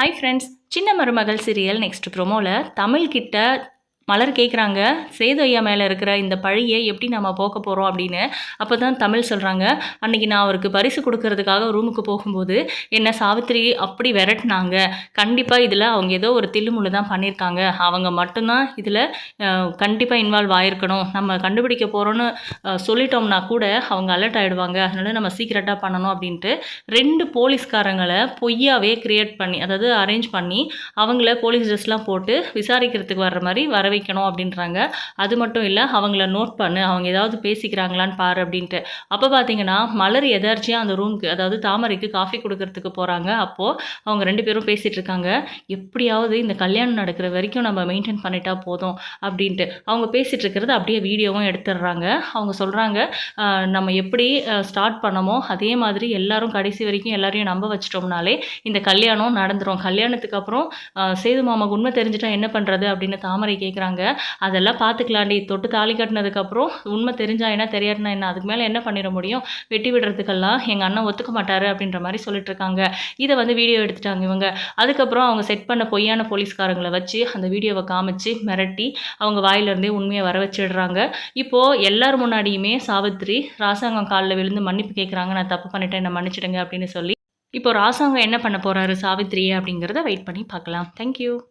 Hi friends சின்ன மருமகள் serial next ப்ரோமோவில் தமிழ்கிட்ட மலர் கேட்குறாங்க சேது ஐயா மேலே இருக்கிற இந்த பழியை எப்படி நம்ம போக்க போகிறோம் அப்படின்னு அப்போ தான் தமிழ் சொல்கிறாங்க அன்றைக்கி நான் அவருக்கு பரிசு கொடுக்கறதுக்காக ரூமுக்கு போகும்போது என்னை சாவித்திரி அப்படி விரட்டினாங்க. கண்டிப்பாக இதில் அவங்க ஏதோ ஒரு தில்லுமுள்ளு தான் பண்ணியிருக்காங்க. அவங்க மட்டும்தான் இதில் கண்டிப்பாக இன்வால்வ் ஆகிருக்கணும் நம்ம கண்டுபிடிக்க போகிறோன்னு சொல்லிட்டோம்னா கூட அவங்க அலர்ட் ஆகிடுவாங்க அதனால் நம்ம சீக்கிரட்டாக பண்ணணும் அப்படின்ட்டு ரெண்டு போலீஸ்காரங்களை பொய்யாவே கிரியேட் பண்ணி அதாவது அரேஞ்ச் பண்ணி அவங்கள போலீஸ் ட்ரெஸ்லாம் போட்டு விசாரிக்கிறதுக்கு வர்ற மாதிரி வரவை வைக்கணும் அப்படின்றாங்க. அது மட்டும் இல்லை அவங்கள நோட் பண்ணு அவங்க ஏதாவது பேசிக்கிறாங்களான்னு பாரு அப்படின்ட்டு. அப்போ பார்த்தீங்கன்னா மலர் எதார்ச்சியாக அந்த ரூமுக்கு அதாவது தாமரைக்கு காஃபி கொடுக்கறதுக்கு போகிறாங்க அப்போது அவங்க ரெண்டு பேரும் பேசிகிட்டு இருக்காங்க. எப்படியாவது இந்த கல்யாணம் நடக்கிற வரைக்கும் நம்ம மெயின்டைன் பண்ணிட்டா போதும் அப்படின்ட்டு. அவங்க பேசிகிட்டு இருக்கிறது அப்படியே வீடியோவும் எடுத்துடுறாங்க. அவங்க சொல்கிறாங்க நம்ம எப்படி ஸ்டார்ட் பண்ணமோ அதே மாதிரி எல்லாரும் கடைசி வரைக்கும் எல்லாரையும் நம்ப வச்சிட்டோம்னாலே இந்த கல்யாணம் நடந்துடும் கல்யாணத்துக்கு அப்புறம் சேது மாமாவுக்கு உண்மை தெரிஞ்சிட்டா என்ன பண்ணுறது அப்படின்னு தாமரை கேட்குறாங்க அதெல்லாம் பார்த்துக்கலாண்டி தொட்டு தாலி கட்டினதுக்கப்புறம் உண்மை தெரிஞ்சா என்ன தெரியாதுன்னா என்ன? அதுக்கு மேலே என்ன பண்ணிட முடியும்? வெட்டி விடுறதுக்கெல்லாம் எங்கள் அண்ணன் ஒத்துக்க மாட்டாரு அப்படின்ற மாதிரி சொல்லிட்டு இருக்காங்க இதை வந்து வீடியோ எடுத்துட்டாங்க இவங்க. அதுக்கப்புறம் அவங்க செட் பண்ண பொய்யான போலீஸ்காரங்களை வச்சு அந்த வீடியோவை காமிச்சு மிரட்டி அவங்க வாயிலிருந்தே உண்மையை வர வச்சிடுறாங்க. இப்போது எல்லார் முன்னாடியுமே சாவித்ரி ராசாங்கம் காலில் விழுந்து மன்னிப்பு கேட்குறாங்க நான் தப்பு பண்ணிட்டேன் என்ன மன்னிச்சிடுங்க அப்படின்னு சொல்லி. இப்போ ராசாங்கம் என்ன பண்ண போகிறாரு சாவித்ரியை அப்படிங்கிறத வெயிட் பண்ணி பார்க்கலாம். தேங்க்யூ